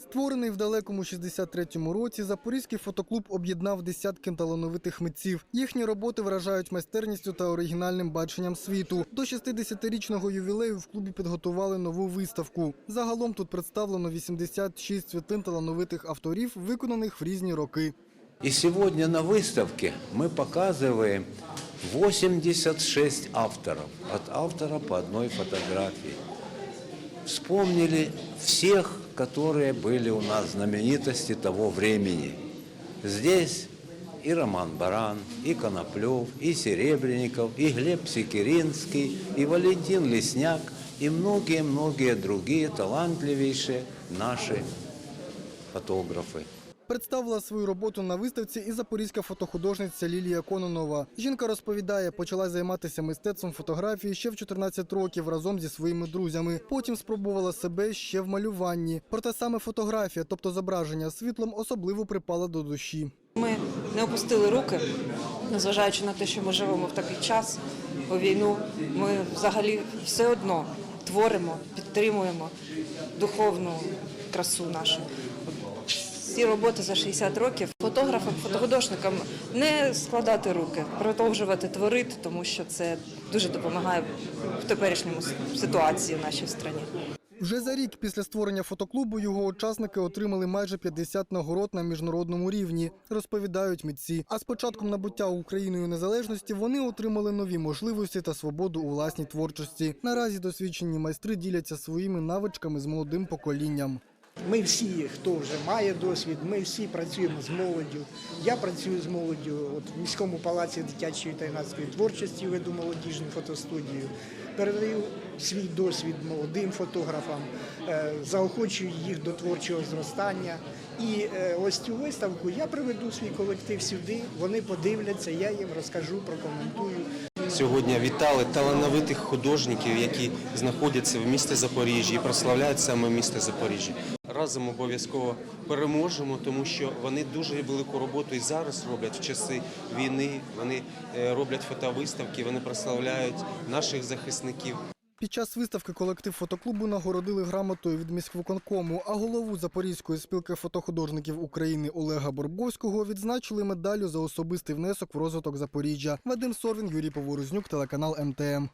Створений в далекому 63-му році, Запорізький фотоклуб об'єднав десятки талановитих митців. Їхні роботи вражають майстерністю та оригінальним баченням світу. До 60-річного ювілею в клубі підготували нову виставку. Загалом тут представлено 86 світлин талановитих авторів, виконаних в різні роки. И сегодня на выставке мы показываем 86 авторов. От автора по одной фотографии. Вспомнили всех, которые были у нас знаменитости того времени. Здесь и Роман Баран, и Коноплев, и Серебренников, и Глеб Секиринский, и Валентин Лесняк, и многие-многие другие талантливейшие наши фотографы. Представила свою роботу на виставці і запорізька фотохудожниця Лілія Кононова. Жінка розповідає, почала займатися мистецтвом фотографії ще в 14 років разом зі своїми друзями. Потім спробувала себе ще в малюванні. Проте саме фотографія, тобто зображення світлом, особливо припала до душі. Ми не опустили руки, незважаючи на те, що ми живемо в такий час, у війну. Ми взагалі все одно творимо, підтримуємо духовну красу нашу. Всі роботи за 60 років фотографам, фотохудожникам не складати руки, продовжувати творити, тому що це дуже допомагає в теперішньому ситуації в нашій країні. Вже за рік після створення фотоклубу його учасники отримали майже 50 нагород на міжнародному рівні, розповідають митці. А з початком набуття Україною незалежності вони отримали нові можливості та свободу у власній творчості. Наразі досвідчені майстри діляться своїми навичками з молодим поколінням. Ми всі, хто вже має досвід, ми всі працюємо з молоддю. Я працюю з молоддю. От в міському палаці дитячої та юнацької творчості веду молодіжну фотостудію. Передаю свій досвід молодим фотографам, е, заохочую їх до творчого зростання. І е, ось цю виставку я приведу свій колектив сюди. Вони подивляться, я їм розкажу, прокоментую. Сьогодні вітали талановитих художників, які знаходяться в місті Запоріжжя і прославляють саме місто Запоріжжя. Разом обов'язково переможемо, тому що вони дуже велику роботу і зараз роблять в часи війни. Вони е, роблять фотовиставки, вони прославляють наших захисників. Під час виставки колектив фотоклубу нагородили грамотою від міськвиконкому, а голову Запорізької спілки фотохудожників України Олега Борбовського відзначили медаллю за особистий внесок в розвиток Запоріжжя. Вадим Сорвін, Юрій Поворознюк, телеканал МТМ.